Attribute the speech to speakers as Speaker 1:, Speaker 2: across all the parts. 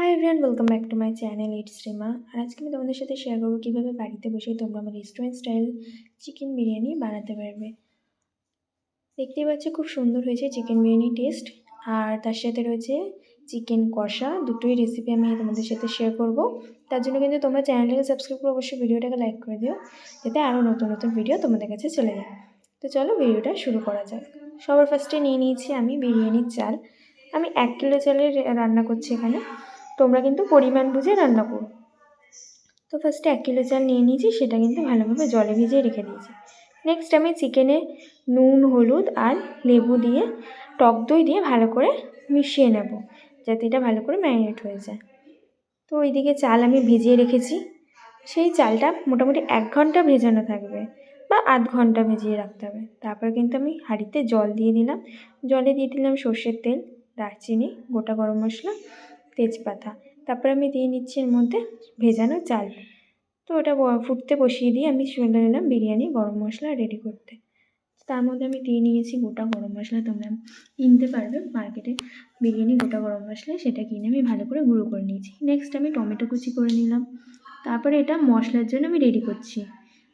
Speaker 1: Hi everyone welcome back to my channel it's Rima আর আজকে আমি তোমাদের সাথে শেয়ার করব কীভাবে বাড়িতে বসে তোমরা আমার রেস্টুরেন্ট স্টাইল চিকেন বিরিয়ানি বানাতে পারবে। দেখতেই পাচ্ছ খুব সুন্দর হয়েছে চিকেন বিরিয়ানি টেস্ট আর তার সাথে রয়েছে চিকেন কষা, দুটোই রেসিপি আমি তোমাদের সাথে শেয়ার করব। তার জন্য কিন্তু তোমরা চ্যানেলটাকে সাবস্ক্রাইব করে অবশ্যই ভিডিওটাকে লাইক করে দিও, যাতে আরও নতুন নতুন ভিডিও তোমাদের কাছে চলে যায়। তো চলো ভিডিওটা শুরু করা যাক। সবার ফার্স্টে নিয়ে নিয়েছি আমি বিরিয়ানির চাল। আমি এক কিলো চালের রান্না করছি এখানে। তোমরা কিন্তু পরিমাণ বুঝে রান্না করো। তো ফার্স্টে এক কিলো চাল নিয়ে নিয়েছি, সেটা কিন্তু ভালোভাবে জলে ভিজিয়ে রেখে দিয়েছি। নেক্সট আমি চিকেনে নুন, হলুদ আর লেবু দিয়ে, টক দই দিয়ে ভালো করে মিশিয়ে নেব, যাতে এটা ভালো করে ম্যারিনেট হয়ে যায়। তো ওইদিকে চাল আমি ভিজিয়ে রেখেছি। সেই চালটা মোটামুটি এক ঘণ্টা ভেজানো থাকবে বা আধ ঘণ্টা ভিজিয়ে রাখতে হবে। তারপর কিন্তু আমি হাঁড়িতে জল দিয়ে দিলাম। জলে দিয়ে দিলাম সর্ষের তেল, দারচিনি, গোটা গরম মশলা তেজপাতা। তারপরে আমি দিয়ে নিচ্ছি এর মধ্যে ভেজানো চাল। তো ওটা ফুটতে বসিয়ে দিয়ে আমি চলে এলাম বিরিয়ানি, গরম মশলা রেডি করতে। তার মধ্যে আমি দিয়ে নিয়েছি গোটা গরম মশলা। তোমরা কিনতে পারবে মার্কেটে বিরিয়ানি, গোটা গরম মশলা, সেটা কিনে আমি ভালো করে গুঁড়ো করে নিয়েছি। নেক্সট আমি টমেটো কুচি করে নিলাম। তারপরে এটা মশলার জন্য আমি রেডি করছি।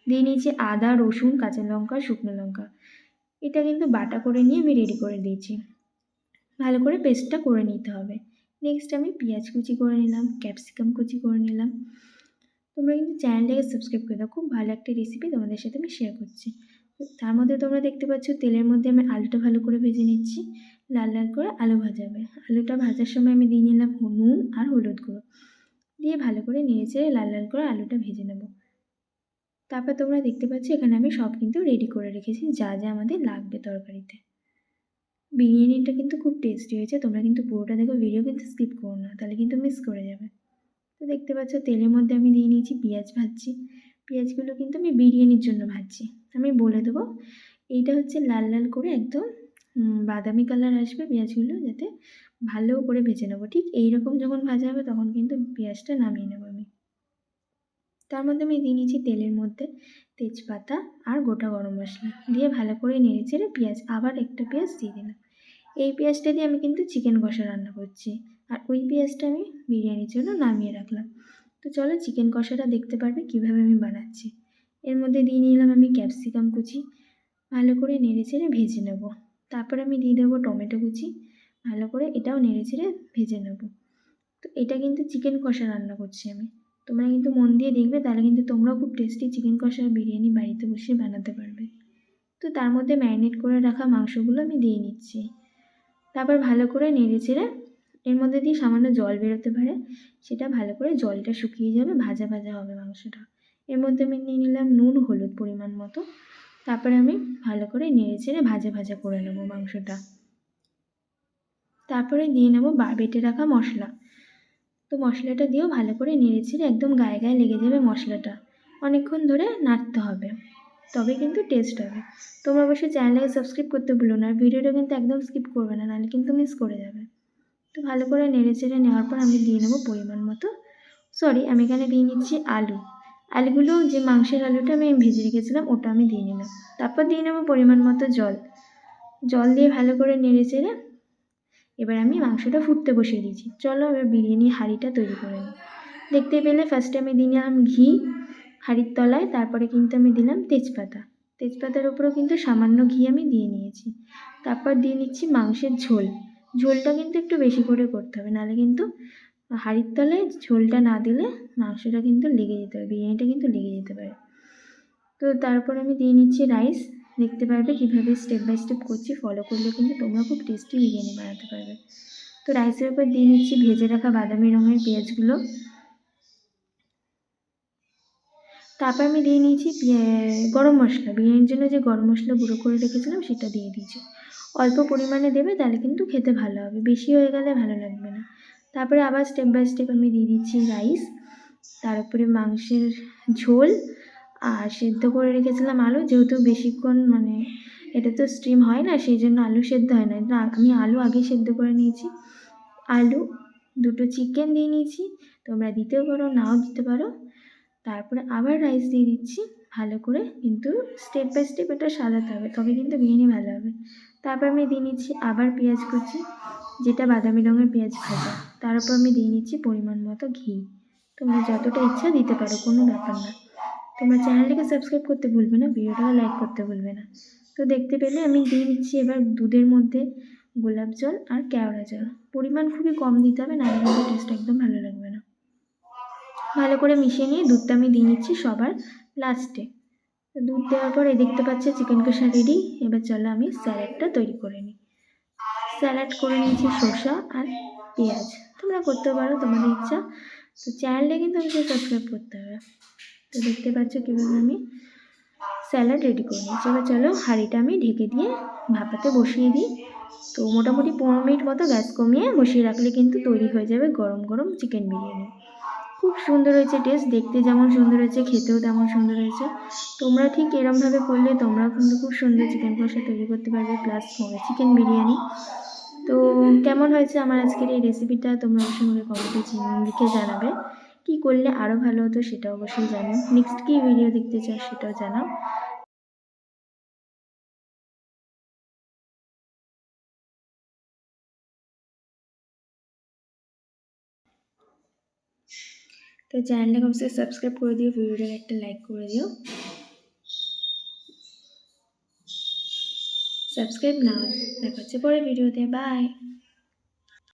Speaker 1: দিয়ে নিয়েছি আদা, রসুন, কাঁচা লঙ্কা, শুকনো লঙ্কা। এটা কিন্তু বাটা করে নিয়ে আমি রেডি করে দিয়েছি। ভালো করে পেস্টটা করে নিতে হবে। নেক্সট আমি পেঁয়াজ কুচি করে নিলাম ক্যাপসিকাম কুচি করে নিলাম। তোমরা কিন্তু চ্যানেলটাকে সাবস্ক্রাইব করে দাও, খুব ভালো একটা রেসিপি তোমাদের সাথে আমি শেয়ার করছি। তার মধ্যে তোমরা দেখতে পাচ্ছ তেলের মধ্যে আমি আলুটা ভালো করে ভেজে নিচ্ছি। লাল লাল করে আলু ভাজাবে আলুটা ভাজার সময় আমি দিয়ে নিলাম নুন আর হলুদ গুঁড়ো। দিয়ে ভালো করে নিয়েছে লাল লাল করে আলুটা ভেজে নেব। তারপর তোমরা দেখতে পাচ্ছ এখানে আমি সব কিন্তু রেডি করে রেখেছি, যা যা আমাদের লাগবে তরকারিতে। বিরিয়ানিটা কিন্তু খুব টেস্টি হয়েছে। তোমরা কিন্তু পুরোটা দেখো ভিডিও কিন্তু স্কিপ করো না, তাহলে কিন্তু মিস করে যাবে। তো দেখতে পাচ্ছ, তেলের মধ্যে আমি দিয়ে নিয়েছি পেঁয়াজ ভাজছি। পেঁয়াজগুলো কিন্তু আমি বিরিয়ানির জন্য ভাজছি। আমি বলে দেবো, এইটা হচ্ছে লাল লাল করে একদম বাদামি কালার আসবে পেঁয়াজগুলো, যাতে ভালো করে ভেজে নেব। ঠিক এইরকম যখন ভাজা হবে, তখন কিন্তু পেঁয়াজটা নামিয়ে নেব। তার মধ্যে আমি দিয়ে নিয়েছি তেলের মধ্যে তেজপাতা আর গোটা গরম মশলা। দিয়ে ভালো করে নেড়ে চেড়ে পেঁয়াজ, আবার একটা পেঁয়াজ দিয়ে দিলাম। এই পেঁয়াজটা দিয়ে আমি কিন্তু চিকেন কষা রান্না করছি। আর ওই পেঁয়াজটা আমি বিরিয়ানির জন্য নামিয়ে রাখলাম। তো চলো চিকেন কষাটা দেখতে পারবে কীভাবে আমি বানাচ্ছি। এর মধ্যে দিয়ে নিলাম আমি ক্যাপসিকাম কুচি। ভালো করে নেড়ে চেড়ে ভেজে নেব। তারপর আমি দিয়ে দেবো টমেটো কুচি। ভালো করে এটাও নেড়ে চেড়ে ভেজে নেব। তো এটা কিন্তু চিকেন কষা রান্না করছি আমি। তোমরা কিন্তু মন দিয়ে দেখবে, তাহলে কিন্তু তোমরাও খুব টেস্টি চিকেন কষা বিরিয়ানি বাড়িতে বসে বানাতে পারবে। তো তার মধ্যে ম্যারিনেট করে রাখা মাংসগুলো আমি দিয়ে নিচ্ছি। তারপর ভালো করে নেড়ে চেড়ে এর মধ্যে দিয়ে সামান্য জল বেরোতে পারে। সেটা ভালো করে জলটা শুকিয়ে যাবে, ভাজা ভাজা হবে মাংসটা। এর মধ্যে আমি নিয়ে নিলাম নুন, হলুদ পরিমাণ মতো। তারপরে আমি ভালো করে নেড়ে চেড়ে ভাজা ভাজা করে নেব মাংসটা। তারপরে দিয়ে নেব বেটে রাখা মশলা। তো মশলাটা দিয়েও ভালো করে নেড়ে চেড়ে একদম গায়ে গায়ে লেগে যাবে মশলাটা। অনেকক্ষণ ধরে নাড়তে হবে। তবে কিন্তু টেস্ট হবে। তোমরা অবশ্যই চ্যানেলটাকে সাবস্ক্রাইব করতে ভুলো না। ভিডিওটা কিন্তু একদম স্কিপ করবে না, নাহলে কিন্তু মিস করে যাবে। তো ভালো করে নেড়ে চেড়ে নেওয়ার পর আমি দিয়ে নেব পরিমাণ মতো। সরি আমি এখানে দিয়ে নিচ্ছি আলু। আলুগুলো যে মাংসের আলুটা আমি ভেজে রেখেছিলাম, ওটা আমি দিয়ে নিলাম। তারপর দিয়ে নেব পরিমাণ মতো জল। জল দিয়ে ভালো করে নেড়ে চেড়ে এবার আমি মাংসটা ফুটতে বসিয়ে দিয়েছি। চলো এবার বিরিয়ানি হাঁড়িটা তৈরি করে নিই। দেখতে পেলে ফার্স্টে আমি দিয়ে নিলাম ঘি হাঁড়ির তলায়, তারপরে কিন্তু আমি দিলাম তেজপাতা। তেজপাতার উপরেও কিন্তু সামান্য ঘি আমি দিয়ে নিয়েছি। তারপর দিয়ে নিচ্ছি মাংসের ঝোল। ঝোলটা কিন্তু একটু বেশি করে করতে হবে, নাহলে কিন্তু হাঁড়ির তলায় ঝোলটা না দিলে মাংসটা কিন্তু লেগে যেতে পারে, বিরিয়ানিটা কিন্তু লেগে যেতে পারে। তো তারপর আমি দিয়ে নিচ্ছি রাইস দেখতে পারবে কীভাবে স্টেপ বাই স্টেপ করছি ফলো করলে কিন্তু তোমরা খুব টেস্টি বিরিয়ানি বানাতে পারবে। তো রাইসের উপর দিয়ে নিচ্ছি ভেজে রাখা বাদামি রঙের পেঁয়াজগুলো। তারপর আমি দিয়ে নিয়েছি গরম মশলা। বিরিয়ানির জন্য যে গরম মশলা গুঁড়ো করে রেখেছিলাম সেটা দিয়ে দিয়েছি। অল্প পরিমাণে দেবে, তাহলে কিন্তু খেতে ভালো হবে। বেশি হয়ে গেলে ভালো লাগবে না। তারপরে আবার স্টেপ বাই স্টেপ আমি দিয়ে দিচ্ছি রাইস তার উপরে মাংসের ঝোল। আর সেদ্ধ করে রেখেছিলাম আলু, যেহেতু বেশিক্ষণ মানে এটা তো স্টিম হয় না, সেই জন্য আলু সেদ্ধ হয় না। আমি আলু আগে সেদ্ধ করে নিয়েছি। আলু, দুটো চিকেন দিয়ে নিয়েছি। তোমরা দিতেও পারো, নাও দিতে পারো। তারপরে আবার রাইস দিয়ে দিচ্ছি। ভালো করে কিন্তু স্টেপ বাই স্টেপ এটা সাজাতে হবে, তবে কিন্তু বিরিয়ানি ভালো হবে। তারপর আমি দিয়ে নিচ্ছি আবার পেঁয়াজ কুচি, যেটা বাদামি রঙের পেঁয়াজ ভাজা। তার উপর আমি দিয়ে নিচ্ছি পরিমাণ মতো ঘি। তোমরা যতটা ইচ্ছা দিতে পারো, কোনো ব্যাপার না। তোমরা চ্যানেলটাকে সাবস্ক্রাইব করতে ভুলবে না ভিডিওটাকে লাইক করতে ভুলবে না। তো দেখতে পেলে আমি দিয়ে দিচ্ছি এবার দুধের মধ্যে গোলাপ জল আর কেওড়া জল। পরিমাণ খুবই কম দিতে হবে, নাহলে কিন্তু টেস্ট একদম ভালো লাগবে না। ভালো করে মিশিয়ে নিয়ে দুধটা আমি দিয়ে নিচ্ছি সবার লাস্টে দুধ দেওয়ার পরে দেখতে পাচ্ছি চিকেন কষা রেডি এবার চলো আমি স্যালাডটা তৈরি করে নিই। স্যালাড করে নিয়েছি শসা আর পেঁয়াজ। তোমরা করতে পারো, তোমাদের ইচ্ছা। তো চ্যানেলটা কিন্তু আমাকে সাবস্ক্রাইব করতে হবে। তো দেখতে পাচ্ছ কীভাবে আমি স্যালাড রেডি করে নিয়েছি এবার চলো হাঁড়িটা আমি ঢেকে দিয়ে ভাপাতে বসিয়ে দিই। তো মোটামুটি পনেরো মিনিট মতো গ্যাস কমিয়ে বসিয়ে রাখলে কিন্তু তৈরি হয়ে যাবে গরম গরম চিকেন বিরিয়ানি। খুব সুন্দর হয়েছে টেস্ট দেখতে যেমন সুন্দর হয়েছে, খেতেও তেমন সুন্দর হয়েছে। তোমরা ঠিক এরমভাবে করলে তোমরাও কিন্তু খুব সুন্দর চিকেন কষা তৈরি করতে পারবে প্লাস চিকেন বিরিয়ানি। তো কেমন হয়েছে আমার আজকের এই রেসিপিটা তোমরা অবশ্যই আমাকে কমেন্টে লিখে জানাবে। কী করলে আরও ভালো হতো সেটা অবশ্যই জানাও। নেক্সট কী ভিডিও দেখতে চাও সেটাও জানাও। তো চ্যানেলটাকে অবশ্যই সাবস্ক্রাইব করে দিও ভিডিওটাকে একটা লাইক করে দিও। সাবস্ক্রাইব না দেখা হচ্ছে পরে ভিডিওতে বাই